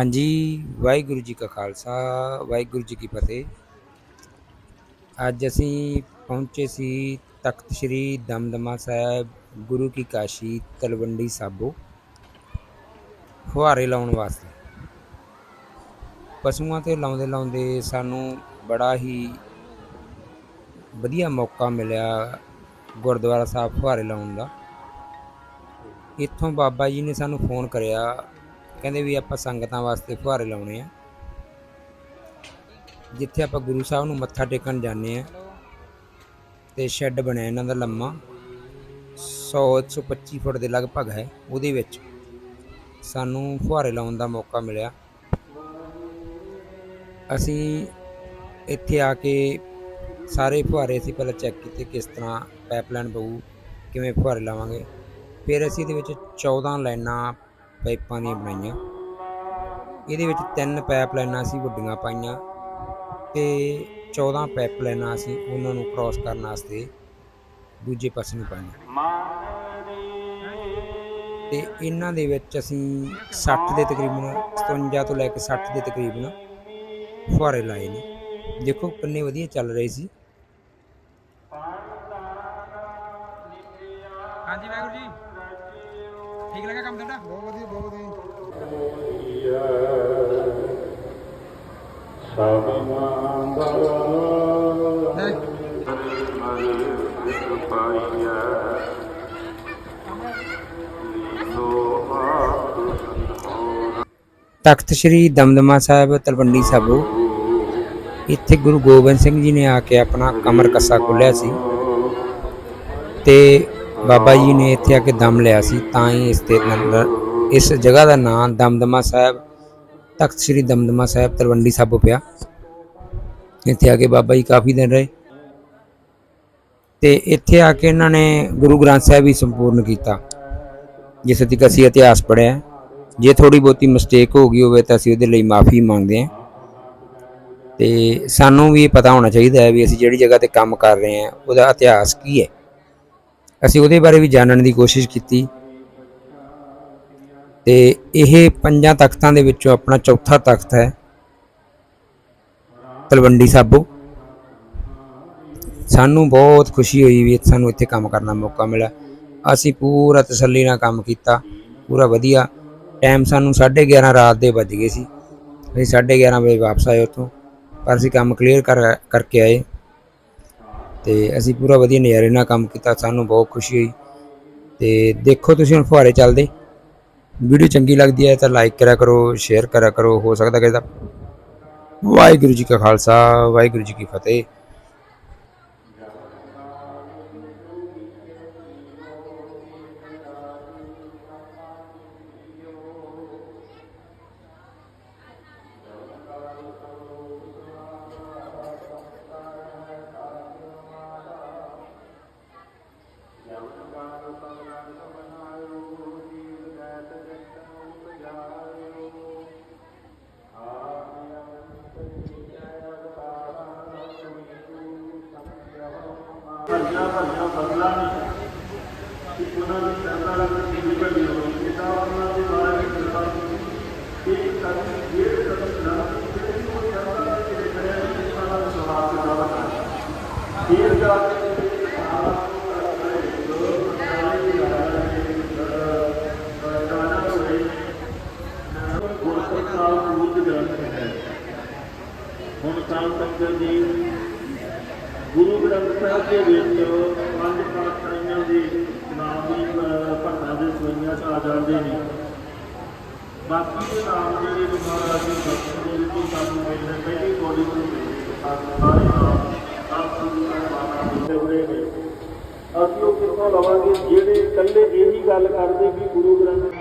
ਹਾਂਜੀ, ਵਾਹਿਗੁਰੂ ਜੀ ਕਾ ਖਾਲਸਾ, ਵਾਹਿਗੁਰੂ ਜੀ ਕੀ ਫਤਿਹ। ਅੱਜ ਅਸੀਂ ਪਹੁੰਚੇ ਸੀ ਤਖਤ ਸ੍ਰੀ ਦਮਦਮਾ ਸਾਹਿਬ ਗੁਰੂ ਕੀ ਕਾਸ਼ੀ ਤਲਵੰਡੀ ਸਾਬੋ ਫੁਹਾਰੇ ਲਾਉਣ ਵਾਸਤੇ। ਪਸ਼ੂਆਂ ਤੇ ਲਾਉਂਦੇ ਲਾਉਂਦੇ ਸਾਨੂੰ ਬੜਾ ਹੀ ਵਧੀਆ ਮੌਕਾ ਮਿਲਿਆ ਗੁਰਦੁਆਰਾ ਸਾਹਿਬ ਫੁਹਾਰੇ ਲਾਉਣ ਦਾ। ਇੱਥੋਂ ਬਾਬਾ ਜੀ ਨੇ ਸਾਨੂੰ ਫੋਨ ਕਰਿਆ ਕਹਿੰਦੇ ਵੀ ਆਪਾਂ ਸੰਗਤਾਂ ਵਾਸਤੇ ਫੁਹਾਰੇ ਲਾਉਣੇ ਆ। ਜਿੱਥੇ ਆਪਾਂ ਗੁਰੂ ਸਾਹਿਬ ਨੂੰ ਮੱਥਾ ਟੇਕਣ ਜਾਂਦੇ ਆ ਤੇ ਸ਼ੈੱਡ ਬਣਿਆ ਇਹਨਾਂ ਦਾ ਲੰਮਾ 100 125 ਫੁੱਟ ਦੇ ਲਗਭਗ ਹੈ, ਉਹਦੇ ਵਿੱਚ ਸਾਨੂੰ ਫੁਹਾਰੇ ਲਾਉਣ ਦਾ ਮੌਕਾ ਮਿਲਿਆ। ਅਸੀਂ ਇੱਥੇ ਆ ਕੇ ਸਾਰੇ ਫੁਹਾਰੇ ਅਸੀਂ ਪਹਿਲਾਂ ਚੈੱਕ ਕੀਤੇ ਕਿਸ ਤਰ੍ਹਾਂ ਪਾਈਪਲਾਈਨ ਪਊ ਕਿਵੇਂ ਫੁਹਾਰੇ ਲਾਵਾਂਗੇ। ਫਿਰ ਅਸੀਂ ਇਹਦੇ ਵਿੱਚ 14 ਲਾਈਨਾਂ ਪਾਈਪਾਂ ਦੀਆਂ ਬਣਾਈਆਂ। ਇਹਦੇ ਵਿੱਚ ਤਿੰਨ ਪਾਈਪ ਲਾਈਨਾਂ ਅਸੀਂ ਵੱਡੀਆਂ ਪਾਈਆਂ ਤੇ 14 ਪਾਈਪ ਲਾਈਨਾਂ ਅਸੀਂ ਉਹਨਾਂ ਨੂੰ ਕ੍ਰਾਸ ਕਰਨ ਵਾਸਤੇ ਦੂਜੇ ਪਾਸੇ ਨੂੰ ਪਾਈਆਂ। ਤੇ ਇਹਨਾਂ ਦੇ ਵਿੱਚ ਅਸੀਂ 60 ਦੇ ਤਕਰੀਬਨ 57 ਤੋਂ ਲੈ ਕੇ 60 ਦੇ ਤਕਰੀਬਨ ਫੁਹਾਰੇ ਲਾਏ ਨੇ। ਦੇਖੋ ਕਿੰਨੇ ਵਧੀਆ ਚੱਲ ਰਹੇ ਸੀ। ਹਾਂਜੀ ਵਾਹਿਗੁਰੂ ਜੀ। ਠੀਕ ਲੱਗਾ ਕੰਮ ਤੁਹਾਡਾ? ਬਹੁਤ ਵਧੀਆ ਬਹੁਤ ਵਧੀਆ ਤਖਤ ਸ੍ਰੀ ਦਮਦਮਾ ਸਾਹਿਬ ਤਲਵੰਡੀ ਸਾਬੋ ਇੱਥੇ ਗੁਰੂ ਗੋਬਿੰਦ ਸਿੰਘ ਜੀ ਨੇ ਆ ਕੇ ਆਪਣਾ ਕਮਰ ਕੱਸਾ ਖੋਲ੍ਹਿਆ ਸੀ ਤੇ ਬਾਬਾ ਜੀ ਨੇ ਇੱਥੇ ਆ ਕੇ ਦਮ ਲਿਆ ਸੀ, ਤਾਂ ਹੀ ਇਸ ਦੇ ਨ- ਇਸ ਜਗ੍ਹਾ ਦਾ ਨਾਮ ਦਮਦਮਾ ਸਾਹਿਬ, ਤਖਤ ਸ੍ਰੀ ਦਮਦਮਾ ਸਾਹਿਬ ਤਲਵੰਡੀ ਸਾਬੋ ਪਿਆ। ਇੱਥੇ ਆ ਕੇ ਬਾਬਾ ਜੀ ਕਾਫੀ ਦਿਨ ਰਹੇ। ਤੇ ਇੱਥੇ ਆ ਕੇ ਇਹਨਾਂ ਨੇ ਗੁਰੂ ਗ੍ਰੰਥ ਸਾਹਿਬ ਵੀ ਸੰਪੂਰਨ ਕੀਤਾ, ਜਿਸ ਤੱਕ ਅਸੀਂ ਇਤਿਹਾਸ ਪੜ੍ਹਿਆ। ਜੇ ਥੋੜੀ ਬਹੁਤੀ ਮਿਸਟੇਕ ਹੋ ਗਈ ਹੋਵੇ ਤਾਂ ਅਸੀਂ ਉਹਦੇ ਲਈ ਮਾਫੀ ਮੰਗਦੇ ਹਾਂ। ਤੇ ਸਾਨੂੰ ਵੀ ਇਹ ਪਤਾ ਹੋਣਾ ਚਾਹੀਦਾ ਹੈ ਵੀ ਅਸੀਂ ਜਿਹੜੀ ਜਗ੍ਹਾ ਤੇ ਕੰਮ ਕਰ ਰਹੇ ਹਾਂ, ਉਹਦਾ ਇਤਿਹਾਸ ਕੀ ਹੈ। ਅਸੀਂ ਉਹਦੇ ਬਾਰੇ ਵੀ ਜਾਣਨ ਦੀ ਕੋਸ਼ਿਸ਼ ਕੀਤੀ। ਤੇ ਇਹ ਪੰਜਾਂ ਤਖਤਾਂ ਦੇ ਵਿੱਚੋਂ ਆਪਣਾ ਚੌਥਾ ਤਖਤ ਹੈ। ਤਲਵੰਡੀ ਸਾਬੋ। ਸਾਨੂੰ ਬਹੁਤ ਖੁਸ਼ੀ ਹੋਈ ਵੀ ਸਾਨੂੰ ਇੱਥੇ ਕੰਮ ਕਰਨ ਦਾ ਮੌਕਾ ਮਿਲਿਆ। ਅਸੀਂ ਪੂਰਾ ਤਸੱਲੀ ਨਾਲ ਕੰਮ ਕੀਤਾ। ਪੂਰਾ ਵਧੀਆ। ਟਾਈਮ ਸਾਨੂੰ 11:30 ਰਾਤ ਦੇ ਵੱਜ ਗਏ ਸੀ। ਅਸੀਂ 11:30 ਵਜੇ ਵਾਪਸ ਆਏ ਉੱਥੋਂ। ਪਰ ਅਸੀਂ ਕੰਮ ਕਲੀਅਰ ਕਰ ਕਰਕੇ ਆਏ। ਤੇ ਅਸੀਂ ਪੂਰਾ ਵਧੀਆ ਨਜ਼ਾਰੇ ਨਾਲ ਕੰਮ ਕੀਤਾ, ਸਾਨੂੰ ਬਹੁਤ ਖੁਸ਼ੀ ਹੋਈ। ਤੇ ਦੇਖੋ ਤੁਸੀਂ ਹੁਣ ਫੁਹਾਰੇ ਚੱਲਦੇ। ਵੀਡੀਓ ਚੰਗੀ ਲੱਗਦੀ ਹੈ ਤਾਂ ਲਾਈਕ ਕਰਿਆ ਕਰੋ ਸ਼ੇਅਰ ਕਰਿਆ ਕਰੋ, ਹੋ ਸਕਦਾ ਕਿਸੇ ਦਾ। ਵਾਹਿਗੁਰੂ ਜੀ ਕਾ ਖਾਲਸਾ, ਵਾਹਿਗੁਰੂ ਜੀ ਕੀ ਫਤਿਹ। ਭੱਜਾ ਭੱਜਾ ਬਦਲਾ ਨਹੀਂ ਕਿ ਉਹਨਾਂ ਦੀ ਸਰਕਾਰ ਦਾ ਕੀ ਵੱਡੀ ਹੋਈ ਕਿਤਾ ਉਹਨਾਂ ਦੇ ਬਾਰੇ ਵਿੱਚ ਕਿਰਪਾ ਕੀਤੀ। ਇੱਕ ਕਦਮ ਡੇਢ ਕਦਮ ਨਾ ਜਿਹੜੀ ਉਹ ਸਰਕਾਰ ਦੇ ਜਿਹੜੇ ਕਰਿਆ ਇਸ ਤਰ੍ਹਾਂ ਦਾ ਸੁਭਾਅ ਦਾ ਬਣਾ ਫਿਰ ਜਾ ਕੇ ਹੁਣ ਕਾਲ ਤੱਕ ਜੀ ਗੁਰੂ ਗ੍ਰੰਥ ਸਾਹਿਬ ਦੇ ਵਿੱਚ ਪੰਜ ਪਾਤਸ਼ਾਹੀਆਂ ਦੇ ਨਾਮ ਵੀ ਭੱਟਾਂ ਦੇ ਸਵਈਆਂ 'ਚ ਆ ਜਾਂਦੇ ਨੇ ਬਾਕੀ ਦੇ ਨਾਮ ਜਿਹੜੇ ਵੀ ਮਹਾਰਾਜ ਦੀ ਬਖਸ਼ ਦੇ ਵਿੱਚ ਸਾਨੂੰ ਮਿਲਦੇ ਪਹਿਲੀ ਬੋਲੀ ਤੋਂ ਮਿਲਦੇ ਸਾਰੇ ਨਾਮ ਆਪ ਗੁਰੂ ਸਾਹਿਬ ਦੇ ਹੋਏ ਨੇ। ਅਸੀਂ ਉਹ ਕਿੱਥੋਂ ਲਵਾਂਗੇ? ਜਿਹੜੇ ਇਕੱਲੇ ਇਹੀ ਗੱਲ ਕਰਦੇ ਵੀ ਗੁਰੂ ਗ੍ਰੰਥ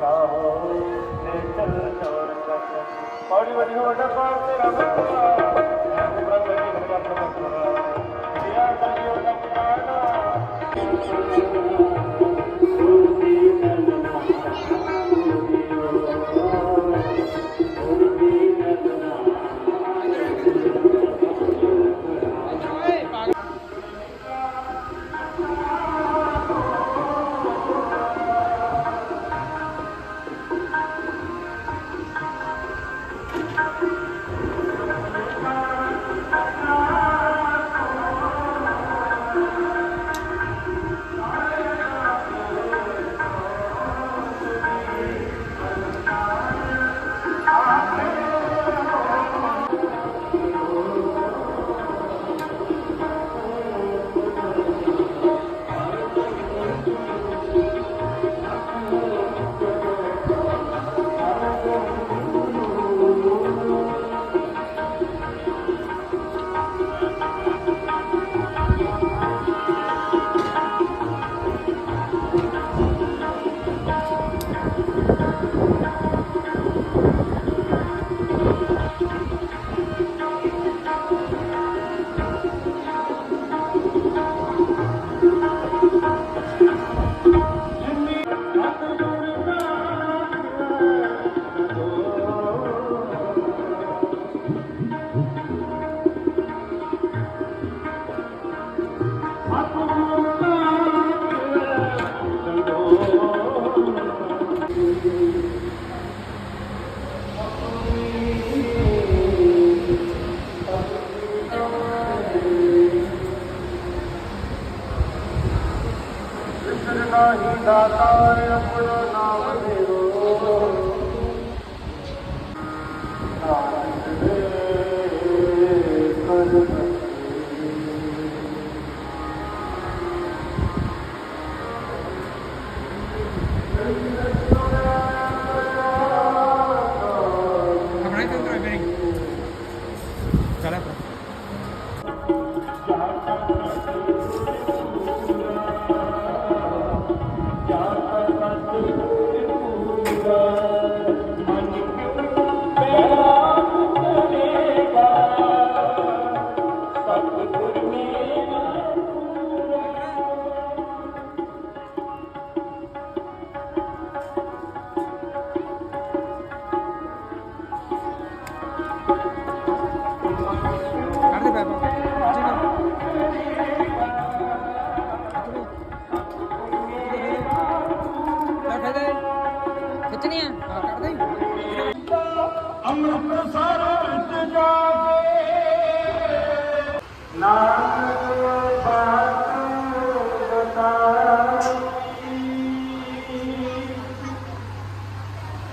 سا هو لي تي چر چا ਮੱਥਾ ਨਾਹੀ ਦਾਤਾਰ ਆਪਣਾ ਨਾਮ ਦੇਵੋ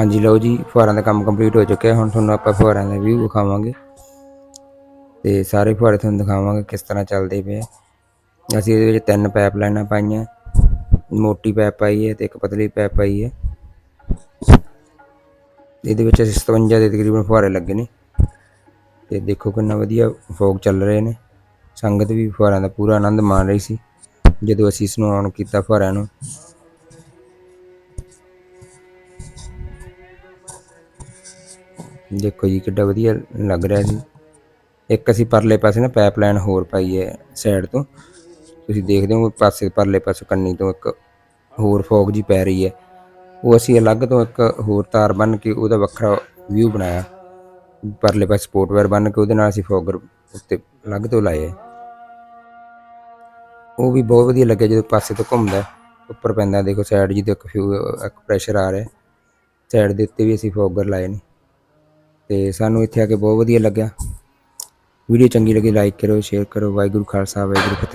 ਹਾਂਜੀ ਲਓ ਜੀ, ਫੁਹਾਰਾਂ ਦਾ ਕੰਮ ਕੰਪਲੀਟ ਹੋ ਚੁੱਕਿਆ। ਹੁਣ ਤੁਹਾਨੂੰ ਆਪਾਂ ਫੁਹਾਰਾਂ ਦਾ ਵਿਊ ਵਿਖਾਵਾਂਗੇ। ਤੇ ਸਾਰੇ ਫੁਹਾਰੇ ਤੁਹਾਨੂੰ ਦਿਖਾਵਾਂਗੇ ਕਿਸ ਤਰ੍ਹਾਂ ਚੱਲਦੇ ਪਏ ਅਸੀਂ ਇਹਦੇ ਵਿੱਚ ਤਿੰਨ ਪਾਈਪ ਲਾਈਨਾਂ ਪਾਈਆਂ। ਮੋਟੀ ਪਾਈਪ ਪਾਈ ਹੈ ਤੇ ਇੱਕ ਪਤਲੀ ਪਾਈਪ ਪਾਈ ਹੈ। ਇਹਦੇ ਵਿੱਚ ਅਸੀਂ 57 ਦੇ ਤਕਰੀਬਨ ਫੁਹਾਰੇ ਲੱਗੇ ਨੇ। ਤੇ ਦੇਖੋ ਕਿੰਨਾ ਵਧੀਆ ਫੋਗ ਚੱਲ ਰਹੇ ਨੇ। ਸੰਗਤ ਵੀ ਫੁਹਾਰਾਂ ਦਾ ਪੂਰਾ ਆਨੰਦ ਮਾਣ ਰਹੀ ਸੀ। ਜਦੋਂ ਅਸੀਂ ਇਸ ਨੂੰ ਆਨ ਕੀਤਾ ਫੁਹਾਰਿਆਂ ਨੂੰ ਦੇਖੋ ਜੀ, ਕਿੱਡਾ ਵਧੀਆ ਲੱਗ ਰਿਹਾ ਜੀ। ਇੱਕ ਅਸੀਂ ਪਰਲੇ ਪਾਸੇ ਨਾ ਪਾਈਪਲਾਈਨ ਹੋਰ ਪਾਈ ਹੈ ਸਾਈਡ ਤੋਂ। ਤੁਸੀਂ ਦੇਖਦੇ ਹੋ, ਪਾਸੇ, ਪਰਲੇ ਪਾਸੇ ਕੰਨੀ ਤੋਂ ਇੱਕ ਹੋਰ ਫੋਗ ਜੀ ਪੈ ਰਹੀ ਹੈ। ਉਹ ਅਸੀਂ ਅਲੱਗ ਤੋਂ ਇੱਕ ਹੋਰ ਤਾਰ ਬੰਨ ਕੇ ਉਹਦਾ ਵੱਖਰਾ ਵਿਊ ਬਣਾਇਆ। ਪਰਲੇ ਪਾਸੇ ਸਪੋਰਟ ਸਪੋਰਟਵੇਅਰ ਬੰਨ ਕੇ ਉਹਦੇ ਨਾਲ ਅਸੀਂ ਫੋਗਰ ਉੱਤੇ ਅਲੱਗ ਤੋਂ ਲਾਏ ਉਹ ਵੀ ਬਹੁਤ ਵਧੀਆ ਲੱਗਿਆ ਜਦੋਂ ਪਾਸੇ ਤੋਂ ਘੁੰਮਦਾ ਉੱਪਰ ਪੈਂਦਾ ਦੇਖੋ ਸਾਈਡ ਜੀ ਤੇ ਇੱਕ ਫਿਊ ਇੱਕ ਪ੍ਰੈਸ਼ਰ ਆ ਰਿਹਾ ਸਾਈਡ ਦੇ ਉੱਤੇ ਵੀ ਅਸੀਂ ਫੋਗਰ ਲਾਏ ਨੇ। ਤੇ ਸਾਨੂੰ ਇੱਥੇ ਆ ਕੇ ਬਹੁਤ ਵਧੀਆ ਲੱਗਿਆ। ਵੀਡੀਓ ਚੰਗੀ ਲੱਗੀ ਲਾਈਕ ਕਰੋ ਸ਼ੇਅਰ ਕਰੋ ਵਾਹਿਗੁਰੂ ਖਾਲਸਾ, ਵਾਹਿਗੁਰੂ ਫਤਿਹ।